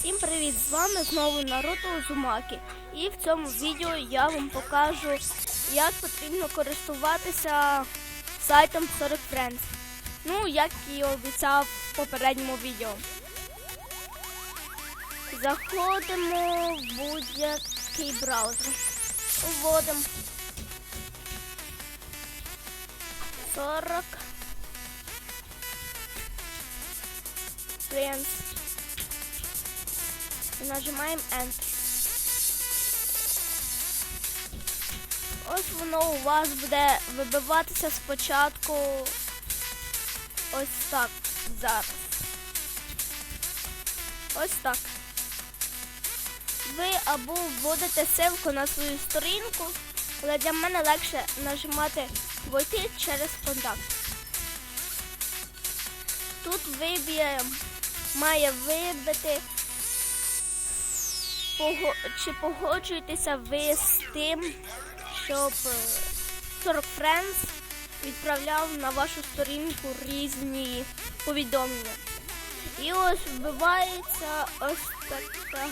Всім привіт! З вами знову Наруто Узумакі. І в цьому відео я вам покажу, як потрібно користуватися сайтом 40 Friends. Ну, як і обіцяв в попередньому відео. Заходимо в будь-який браузер. Вводимо 40 Friends. Нажимаємо Enter. Ось воно у вас буде вибиватися спочатку ось так зараз. Ось так. Ви або вводите ссылку на свою сторінку, але для мене легше нажимати войти через контакт. Тут виб'є, має вибити пого- чи погоджуєтеся ви з тим, щоб е, 40 Friends відправляв на вашу сторінку різні повідомлення. І ось вбивається ось така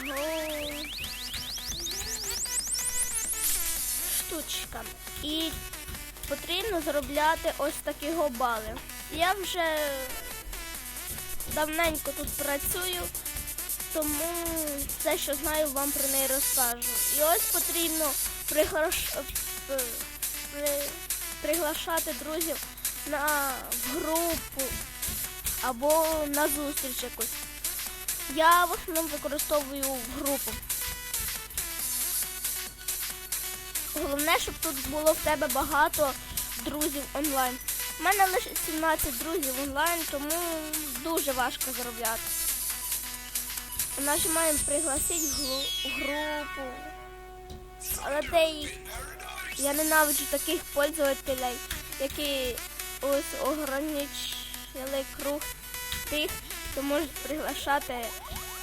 штучка. І потрібно заробляти ось такі бали. Я вже давненько тут працюю тому все, що знаю, вам про неї розкажу. І ось потрібно приглаш... е, при... приглашати друзів на групу або на зустріч якусь. Я в основному використовую в групу. Головне, щоб тут було в тебе багато друзів онлайн. У мене лише 17 друзів онлайн, тому дуже важко заробляти. Нажимаємо пригласити в групу. Але де їх? Я ненавиджу таких пользователей, які ось ограничили круг тих, хто може приглашати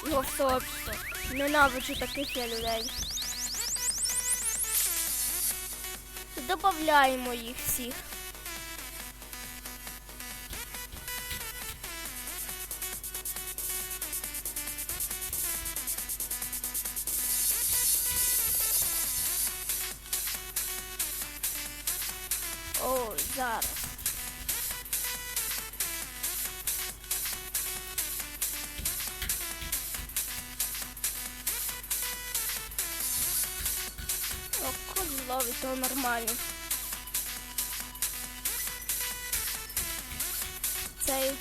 його в сообщество. Ненавиджу таких я людей. Добавляємо їх всіх. Зараз. О, козлові, то нормально. Цей. м,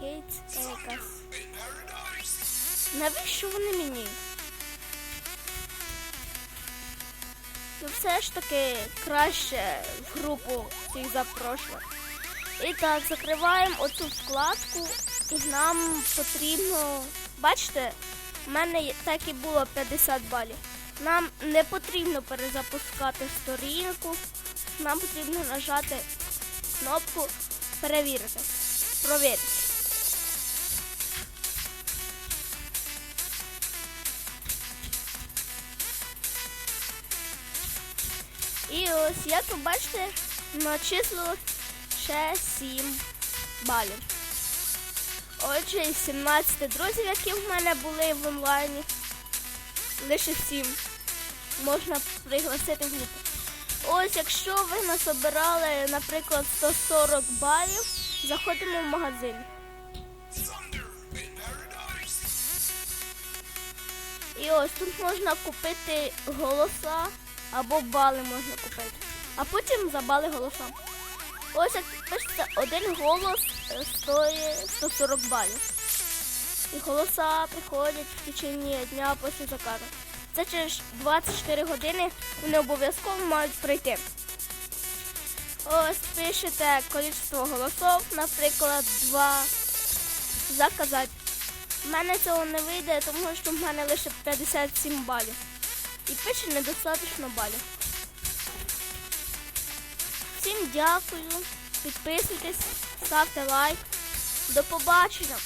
Кейт, якась. Навіщо вони мені? Ну все ж таки краще в групу всіх запрошувати. І так, закриваємо оцю вкладку і нам потрібно. Бачите, в мене так і було 50 балів. Нам не потрібно перезапускати сторінку, нам потрібно нажати кнопку перевірити. Провірити. Ось як ви бачите, начислило ще 7 балів. Отже, із 17 друзів, які в мене були в онлайні, лише 7 можна пригласити в групу. Ось, якщо ви насобирали, наприклад, 140 балів, заходимо в магазин. І ось тут можна купити голоса або бали можна купити. А потім за бали голоса. Ось як пишеться, один голос е, стоїть 140 балів. І голоса приходять в течение дня після заказу. Це через 24 години вони обов'язково мають прийти. Ось пишете кількість голосів, наприклад, 2. Заказати. У мене цього не вийде, тому що в мене лише 57 балів. І пише недостатньо балів. Всім дякую. Підписуйтесь, ставте лайк. До побачення!